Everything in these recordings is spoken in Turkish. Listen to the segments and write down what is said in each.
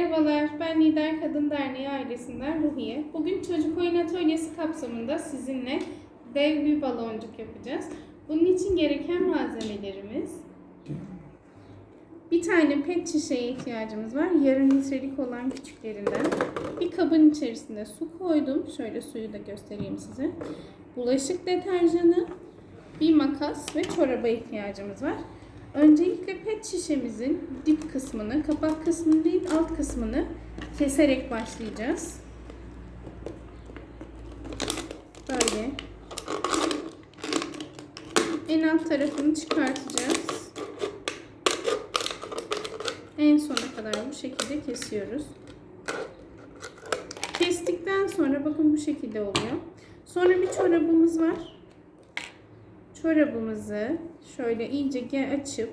Merhabalar, ben Lider Kadın Derneği ailesinden Ruhiye. Bugün çocuk oyun atölyesi kapsamında sizinle dev bir baloncuk yapacağız. Bunun için gereken malzemelerimiz bir tane pet şişeye ihtiyacımız var. Yarım litrelik olan küçüklerinden. Bir kabın içerisinde su koydum. Şöyle suyu da göstereyim size. Bulaşık deterjanı, bir makas ve çoraba ihtiyacımız var. Öncelikle pet şişemizin dip kısmını, kapak kısmını değil alt kısmını keserek başlayacağız. Böyle. En alt tarafını çıkartacağız. En sona kadar bu şekilde kesiyoruz. Kestikten sonra bakın bu şekilde oluyor. Sonra bir çorabımız var. Çorabımızı şöyle iyice açıp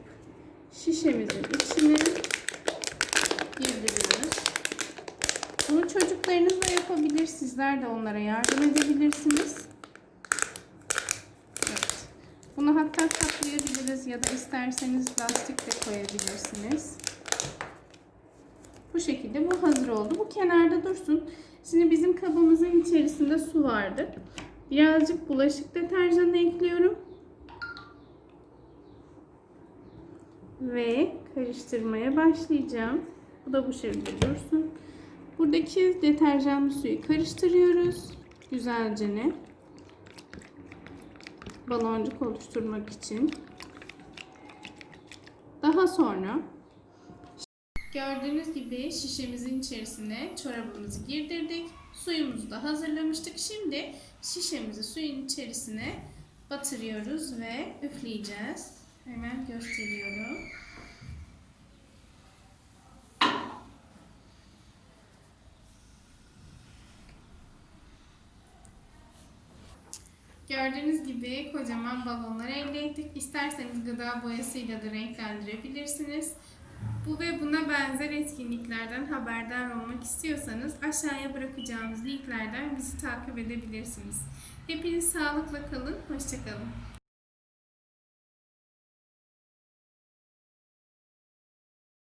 şişemizin içine girdiriyoruz. Bunu çocuklarınızla yapabilir. Sizler de onlara yardım edebilirsiniz. Evet. Bunu hatta katlayabiliriz ya da isterseniz lastik de koyabilirsiniz. Bu şekilde bu hazır oldu. Bu kenarda dursun. Şimdi bizim kabımızın içerisinde su vardı. Birazcık bulaşık deterjanı ekliyorum. Ve karıştırmaya başlayacağım. Bu da bu şekilde dursun. Buradaki deterjanlı suyu karıştırıyoruz. Güzelce ne? Baloncuk oluşturmak için. Daha sonra Gördüğünüz gibi şişemizin içerisine çorabımızı girdirdik. Suyumuzu da hazırlamıştık. Şimdi şişemizi suyun içerisine batırıyoruz ve üfleyeceğiz. Hemen gösteriyorum. Gördüğünüz gibi kocaman balonlar elde ettik. İsterseniz gıda boyasıyla da renklendirebilirsiniz. Bu ve buna benzer etkinliklerden haberdar olmak istiyorsanız aşağıya bırakacağımız linklerden bizi takip edebilirsiniz. Hepiniz sağlıkla kalın, hoşçakalın.